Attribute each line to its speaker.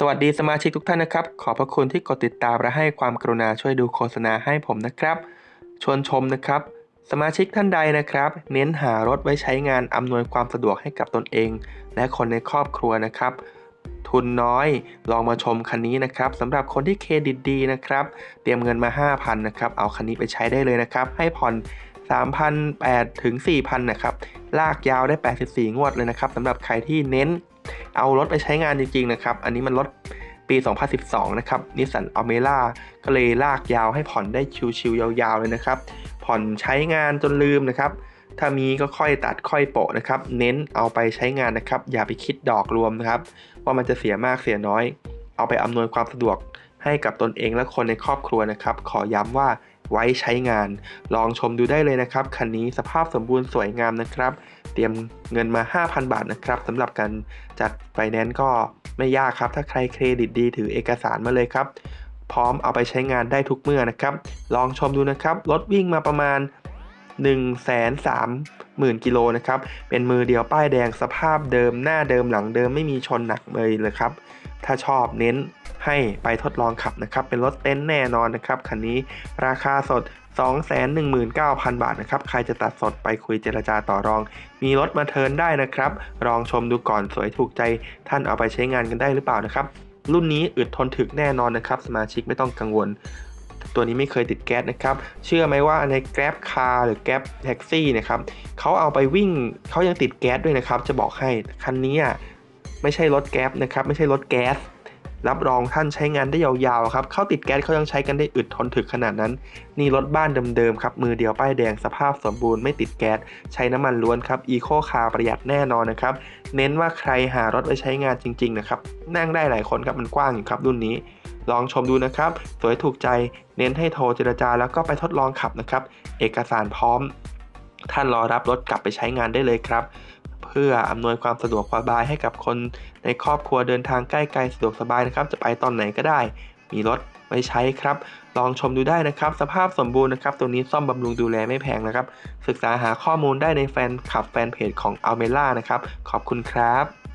Speaker 1: สวัสดีสมาชิกทุกท่านนะครับ ขอบพระคุณที่กดติดตามและให้ความกรุณาช่วยดูโฆษณาให้ผมนะครับ ชวนชมนะครับ สมาชิกท่านใดนะครับ เน้นหารถไว้ใช้งานอำนวยความสะดวกให้กับตนเอง และคนในครอบครัวนะครับ ทุนน้อยลองมาชมคันนี้นะครับสำหรับคนที่เครดิตดีนะครับ เตรียมเงินมา 5,000นะครับเอาคันนี้ไปใช้ได้เลยนะครับ ให้ผ่อน3,800ถึง4,000นะครับลากยาวได้ 84 งวดเลยนะครับสำหรับใครที่เน้น เอารถไปใช้งานจริงๆนะครับ อันนี้มันรถปี 2012 นะครับนิสสันอเมร่าก็เลยลากยาวให้ผ่อนได้ชิวๆยาวๆเลยนะครับ ผ่อนใช้งานจนลืมนะครับ ถ้ามีก็ค่อยตัดค่อยโปะนะครับ เน้นเอาไปใช้งานนะครับ อย่าไปคิดดอกรวมนะครับ ว่ามันจะเสียมากเสียน้อย เอาไปอำนวยความสะดวกให้กับตนเองและคนในครอบครัวนะครับ ขอย้ำว่า ไว้ใช้งาน ลองชมดูได้เลยนะครับ คันนี้สภาพสมบูรณ์สวยงามนะครับ เตรียมเงินมา 5,000 บาทนะครับสำหรับการจัดไฟแนนซ์ก็ไม่ยากครับ ถ้าใครเครดิตดีถือเอกสารมาเลยครับ พร้อมเอาไปใช้งานได้ทุกเมื่อนะครับ ลองชมดูนะครับ รถวิ่งมาประมาณ 1 3 0 0 0 0กิโลนะครับ เป็นมือเดียวป้ายแดงสภาพเดิมหน้าเดิมหลังเดิมไม่มีชนหนักเลยเลยครับ ถ้าชอบเน้น ให้ไปทดลองขับนะครับ เป็นรถเต้นท์แน่นอนนะครับ คันนี้ราคาสด 219,000 บาทนะครับ ใครจะตัดสดไปคุยเจรจาต่อรอง มีรถมาเทินได้นะครับ ลองชมดูก่อนสวยถูกใจ ท่านเอาไปใช้งานกันได้หรือเปล่านะครับ รุ่นนี้อึดทนถึกแน่นอนนะครับ สมาชิกไม่ต้องกังวลตัวนี้ไม่เคยติดแก๊สนะครับ เชื่อไหมว่าใน Grab Car หรือ Grab Taxi นะครับเขาเอาไปวิ่งเขายังติดแก๊สด้วยนะครับ จะบอกให้ คันนี้อะไม่ใช่รถแก๊สนะครับ ไม่ใช่รถแก๊ส รับรองท่านใช้งานได้ยาวๆครับเข้าติดแก๊สเขายังใช้กันได้อึดทนถึกขนาดนั้น นี่รถบ้านเดิมๆครับ มือเดียวป้ายแดงสภาพสมบูรณ์ไม่ติดแก๊สใช้น้ำมันล้วนครับอีโคคาร์ประหยัดแน่นอนนะครับ เน้นว่าใครหารถไว้ใช้งานจริงๆนะครับนั่งได้หลายคนครับมันกว้างอยู่ครับรุ่นนี้ ลองชมดูนะครับ สวยถูกใจ เน้นให้โทรเจรจาแล้วก็ไปทดลองขับนะครับ เอกสารพร้อม ท่านรอรับรถกลับไปใช้งานได้เลยครับ เพื่ออำนวยความสะดวกสบายให้กับคนในครอบครัวเดินทางใกล้ๆสะดวกสบายนะครับ จะไปตอนไหนก็ได้ มีรถไว้ใช้ครับ ลองชมดูได้นะครับ สภาพสมบูรณ์นะครับ ตัวนี้ซ่อมบำรุงดูแลไม่แพงนะครับ ศึกษาหาข้อมูลได้ในแฟนคลับแฟนเพจของอัลเมล่านะครับ ขอบคุณครับ